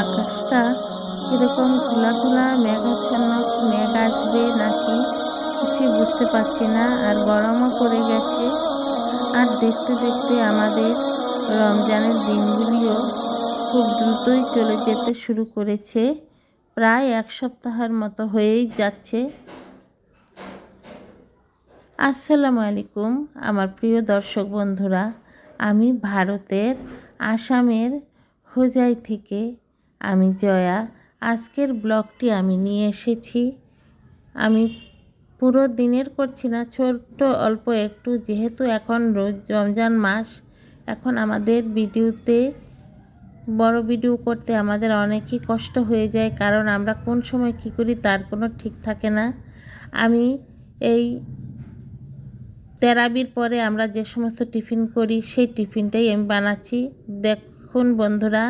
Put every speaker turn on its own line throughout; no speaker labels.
আকাশটা কীরকম খোলা খোলা মেঘাচ্ছন্ন মেঘ আসবে নাকি কিছুই বুঝতে পারছি না, আর গরমও পড়ে গেছে। আর দেখতে দেখতে আমাদের রমজানের দিনগুলিও খুব দ্রুতই চলে যেতে শুরু করেছে। প্রায় এক সপ্তাহের মতো হয়েই যাচ্ছে। আসসালামু আলাইকুম, আমার প্রিয় দর্শক বন্ধুরা। আমি ভারতের আসামের হোজাই থেকে আমি জয়া, আজকের ব্লগটি আমি নিয়ে এসেছি। আমি পুরো দিনের করছি না, ছোট্ট অল্প একটু। যেহেতু এখন রোজ রমজান মাস, এখন আমাদের ভিডিওতে, বড় ভিডিও করতে আমাদের অনেকই কষ্ট হয়ে যায়, কারণ আমরা কোন সময় কি করি তার কোনো ঠিক থাকে না। আমি এই তেরাবির পরে আমরা যে সমস্ত টিফিন করি, সেই টিফিনটাই আমি বানাচ্ছি। দেখুন বন্ধুরা,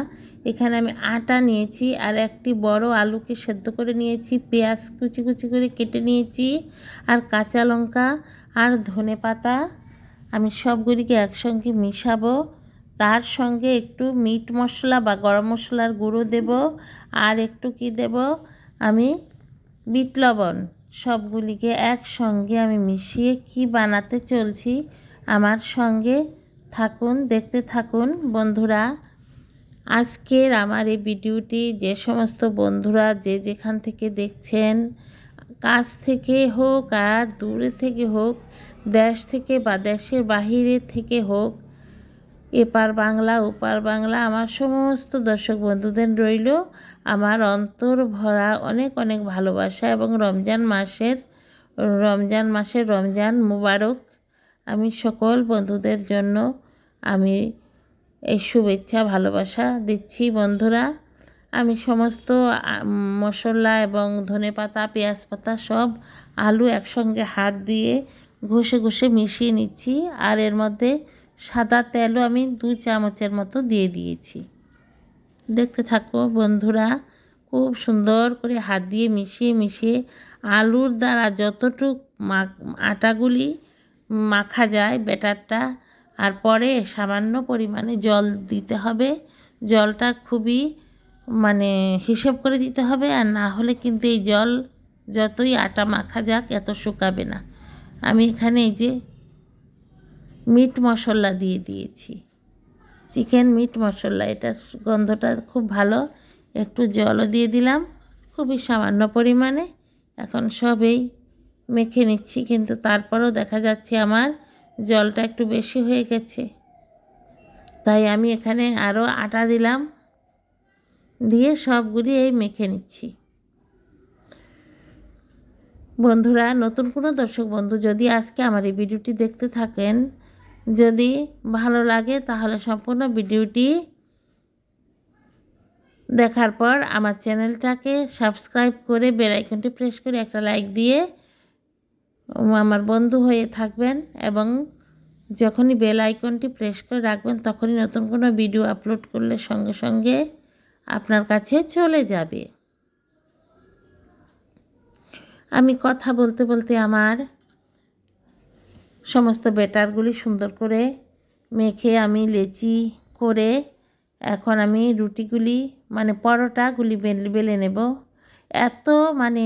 এখানে আমি আটা নিয়েছি আর একটি বড় আলুকে সেদ্ধ করে নিয়েছি, পেঁয়াজ কুচি কুচি করে কেটে নিয়েছি আর কাঁচা লঙ্কা আর ধনে পাতা। আমি সবগুলিকে একসঙ্গে মিশাবো, তার সঙ্গে একটু মিট মশলা বা গরম মশলার গুঁড়ো দেব আর একটু কি দেব, আমি বিট লবণ। সবগুলিকে একসঙ্গে আমি মিশিয়ে কি বানাতে চলছি আমার সঙ্গে থাকুন, দেখতে থাকুন বন্ধুরা। আজকের আমার এই ভিডিওটি যে সমস্ত বন্ধুরা যে যেখান থেকে দেখছেন, কাছ থেকে হোক আর দূরে থেকে হোক, দেশ থেকে বা দেশের বাহিরে থেকে হোক, এপার বাংলা, ওপার বাংলা, আমার সমস্ত দর্শক বন্ধুদের রইল আমার অন্তর ভরা অনেক অনেক ভালোবাসা এবং রমজান মাসের রমজান মাসের রমজান মুবারক আমি সকল বন্ধুদের জন্য আমি এই শুভেচ্ছা, ভালোবাসা দিচ্ছি বন্ধুরা। আমি সমস্ত মশলা এবং ধনে পাতা, পেঁয়াজ পাতা সব আলু একসঙ্গে হাত দিয়ে ঘষে ঘষে মিশিয়ে নিচ্ছি। আর এর মধ্যে সাদা তেলও আমি দু চামচের মতো দিয়ে দিয়েছি। দেখতে থাকো বন্ধুরা, খুব সুন্দর করে হাত দিয়ে মিশিয়ে মিশিয়ে আলুর দ্বারা যতটুক মা, আটাগুলি মাখা যায় ব্যাটারটা আর পরে সামান্য পরিমাণে জল দিতে হবে। জলটা খুবই মানে হিসেব করে দিতে হবে। আর না হলে কিন্তু এই জল যতই আটা মাখা যাক, এত শুকাবে না। আমি এখানে এই যে মিট মশলা দিয়ে দিয়েছি। চিকেন মিট মশলা, এটার গন্ধটা খুব ভালো। একটু জলও দিয়ে দিলাম, খুবই সামান্য পরিমাণে। এখন সবেই মেখে নিচ্ছি, কিন্তু তারপরেও দেখা যাচ্ছে আমার জলটা একটু বেশি হয়ে গেছে। তাই আমি এখানে আরও আটা দিলাম। দিয়ে সবগুলি এই মেখে নিচ্ছি। বন্ধুরা, নতুন কোনো দর্শক বন্ধু যদি আজকে আমার এই ভিডিওটি দেখতে থাকেন, যদি ভালো লাগে তাহলে সম্পূর্ণ ভিডিওটি দেখার পর আমার চ্যানেলটাকে সাবস্ক্রাইব করে বেলাইকনটি প্রেস করে একটা লাইক দিয়ে আমার বন্ধু হয়ে থাকবেন এবং যখনই বেল আইকনটি প্রেস করে রাখবেন, তখনই নতুন কোনো ভিডিও আপলোড করলে সঙ্গে সঙ্গে আপনার কাছে চলে যাবে। আমি কথা বলতে বলতে আমার সমস্ত বেটারগুলি সুন্দর করে মেখে আমি লেচি করে এখন আমি রুটিগুলি মানে পরোটাগুলি বেলে বেলে নেব। এত মানে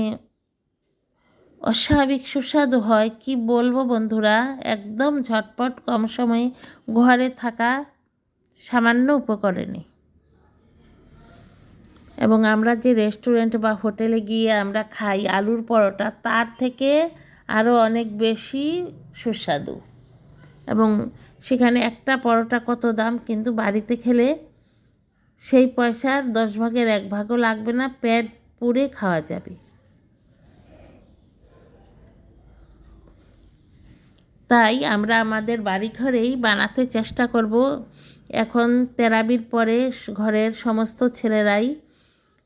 অস্বাভাবিক সুস্বাদু হয়, কি বলব বন্ধুরা? একদম ঝটপট কম সময়ে ঘরে থাকা সামান্য উপকরণে এবং আমরা যে রেস্টুরেন্ট বা হোটেলে গিয়ে আমরা খাই আলুর পরোটা, তার থেকে আরও অনেক বেশি সুস্বাদু। এবং সেখানে একটা পরোটা কত দাম, কিন্তু বাড়িতে খেলে সেই পয়সার দশ ভাগের এক ভাগও লাগবে না, পেট পুড়ে খাওয়া যাবে। তাই আমরা আমাদের বাড়ি ঘরেই বানাতে চেষ্টা করব। এখন তেরাবির পরে ঘরের সমস্ত ছেলেরাই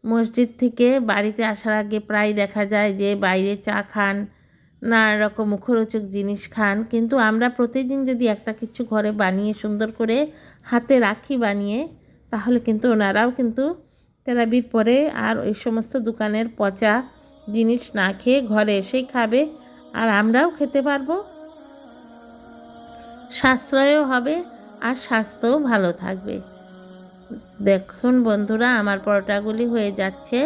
মসজিদ থেকে বাড়িতে আসার আগে প্রায় দেখা যায় যে বাইরে চা খান নানা রকম মুখরোচক জিনিস খান। কিন্তু আমরা প্রতিদিন যদি একটা কিছু ঘরে বানিয়ে সুন্দর করে হাতে রাখি বানিয়ে, তাহলে কিন্তু ওনারাও কিন্তু তেরাবির পরে আর ওই সমস্ত দোকানের পচা জিনিস না খেয়ে ঘরে এসেই খাবে। আর আমরাও খেতে পারব। সাশ্রয়ও হবে আর স্বাস্থ্যও ভালো থাকবে। দেখুন বন্ধুরা, আমার পরোটাগুলি হয়ে যাচ্ছে।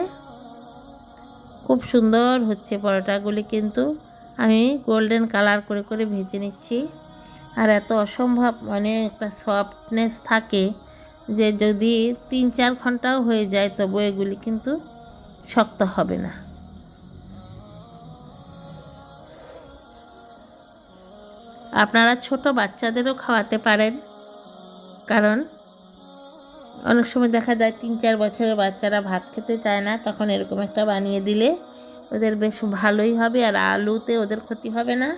খুব সুন্দর হচ্ছে পরোটাগুলি কিন্তু। আমি গোল্ডেন কালার করে করে ভেজে নিচ্ছি। আর এত অসম্ভব মানে একটা সফটনেস থাকে যে যদি তিন চার ঘন্টাও হয়ে যায় তবু এগুলি কিন্তু শক্ত হবে না। আপনারা ছোট বাচ্চাদেরও খাওয়াতে পারেন। কারণ অনেক সময় দেখা যায় তিন, চার বছরের বাচ্চারা ভাত খেতে চায় না, তখন এরকম একটা বানিয়ে দিলে ওদের বেশ ভালোই হবে আর আলুতে ওদের ক্ষতি হবে না।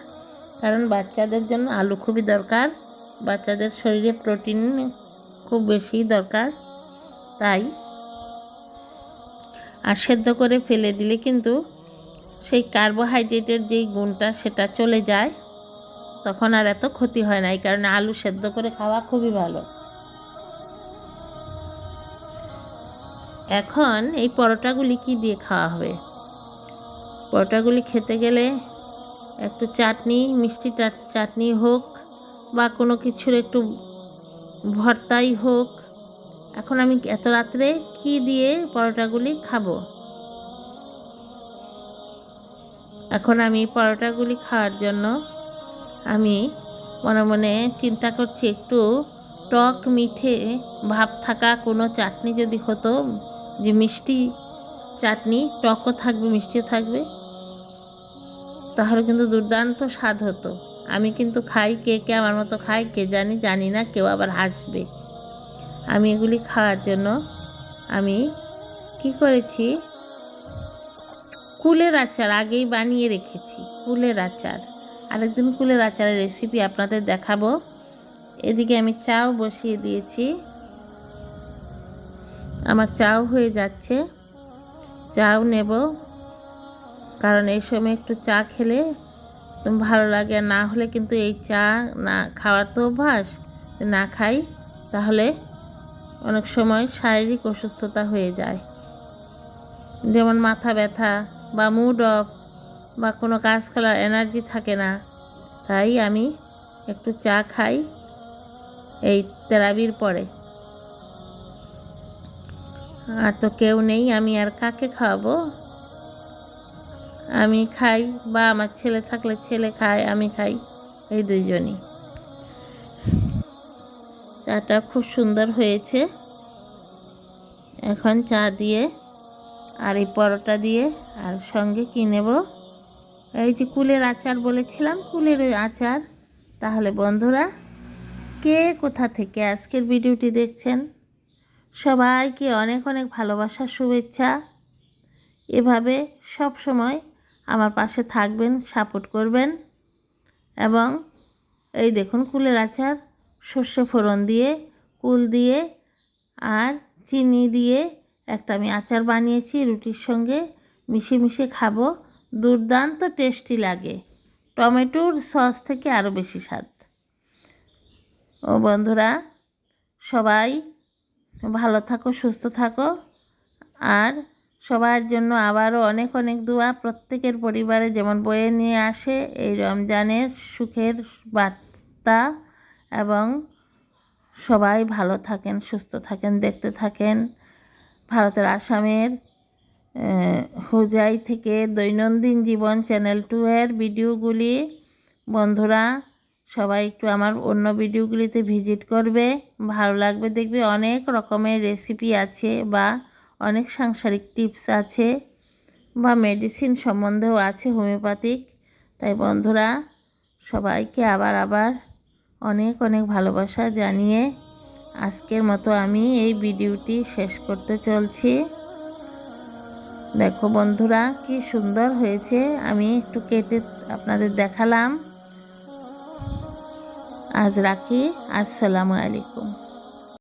কারণ বাচ্চাদের জন্য আলু খুবই দরকার, বাচ্চাদের শরীরে প্রোটিন খুব বেশি দরকার, তাই। আর সেদ্ধ করে ফেলে দিলে কিন্তু সেই কার্বোহাইড্রেটের যেই গুণটা সেটা চলে যায়। তখন আর এত ক্ষতি হয় না, এই কারণে আলু সেদ্ধ করে খাওয়া খুবই ভালো। এখন এই পরোটাগুলি কি দিয়ে খাওয়া হবে? পরোটাগুলি খেতে গেলে একটু চাটনি, মিষ্টি চাটনি হোক বা কোনো কিছুর একটু ভর্তাই হোক। এখন আমি এত রাত্রে কি দিয়ে পরোটাগুলি খাব? এখন আমি পরোটাগুলি খাওয়ার জন্য আমি মনে মনে চিন্তা করছি, একটু টক মিঠে ভাব থাকা কোনো চাটনি যদি হতো, যে মিষ্টি চাটনি, টকও থাকবে, মিষ্টিও থাকবে, তাহলে কিন্তু দুর্দান্ত স্বাদ হতো। আমি কিন্তু খাই কে কে, আমার মতো খাই কে জানি জানি না, কেউ আবার হাসবে আমি এগুলি খাওয়ার জন্য আমি কি করেছি? কুলের আচার আগেই বানিয়ে রেখেছি, কুলের আচার। আরেকদিন কুলের আচারের রেসিপি আপনাদের দেখাবো। এদিকে আমি চাও বসিয়ে দিয়েছি। আমার চাও হয়ে যাচ্ছে। চাও নেব। কারণ এই সময় একটু চা খেলে ভালো লাগে। না হলে কিন্তু এই চা না খাওয়ার তো অভ্যাস না খাই, তাহলে অনেক সময় শারীরিক অসুস্থতা হয়ে যায়। যেমন মাথা ব্যথা বা মুড অফ বা কোনো কাজ খেলার এনার্জি থাকে না। তাই আমি একটু চা খাই এই তেরাবির পরে। আর তো কেউ নেই, আমি আর কাকে খাওয়াবো? আমি খাই বা আমার ছেলে থাকলে ছেলে খায়, আমি খাই, এই দুইজনই। চাটা খুব সুন্দর হয়েছে। এখন চা দিয়ে আর এই পরোটা দিয়ে আর সঙ্গে কি নেব? এই যে কুলের আচার বলেছিলাম, কুলের আচার। তাহলে বন্ধুরা, কে কোথা থেকে আজকের ভিডিওটি দেখছেন? সবাইকে অনেক অনেক ভালোবাসা, শুভেচ্ছা। এভাবে সব সময় আমার পাশে থাকবেন, সাপোর্ট করবেন। এবং এই দেখুন কুলের আচার, সর্ষে ফোড়ন দিয়ে, কুল দিয়ে আর চিনি দিয়ে একটা আমি আচার বানিয়েছি, রুটির সঙ্গে মিশে মিশে খাব। দুর্দান্ত টেস্টি লাগে। টমেটোর সস থেকে আরও বেশি স্বাদ। ও বন্ধুরা, সবাই ভালো থাকো, সুস্থ থাকো। আর সবার জন্য আবারও অনেক অনেক দোয়া। প্রত্যেকের পরিবারে যেমন বয়ে নিয়ে আসে, এই রমজানের সুখের বার্তা। এবং সবাই ভালো থাকেন, সুস্থ থাকেন, দেখতে থাকেন। ভারতের আসামের হুজাই থেকে দৈনন্দিন জীবন চ্যানেল টু এর ভিডিওগুলি। বন্ধুরা, সবাই একটু আমার অন্য ভিডিওগুলিতে ভিজিট করবে। ভালো লাগবে দেখবে অনেক রকমের রেসিপি আছে বা অনেক সাংসারিক টিপস আছে বা মেডিসিন সম্বন্ধেও আছে হোমিওপ্যাথিক তাই বন্ধুরা, সবাইকে আবার আবার অনেক অনেক ভালোবাসা জানিয়ে আজকের মতো আমি এই ভিডিওটি শেষ করতে চলছি। দেখো বন্ধুরা কি সুন্দর হয়েছে। আমি একটু কেটে আপনাদের দেখালাম। আজ রাখি। আসসালামু আলাইকুম।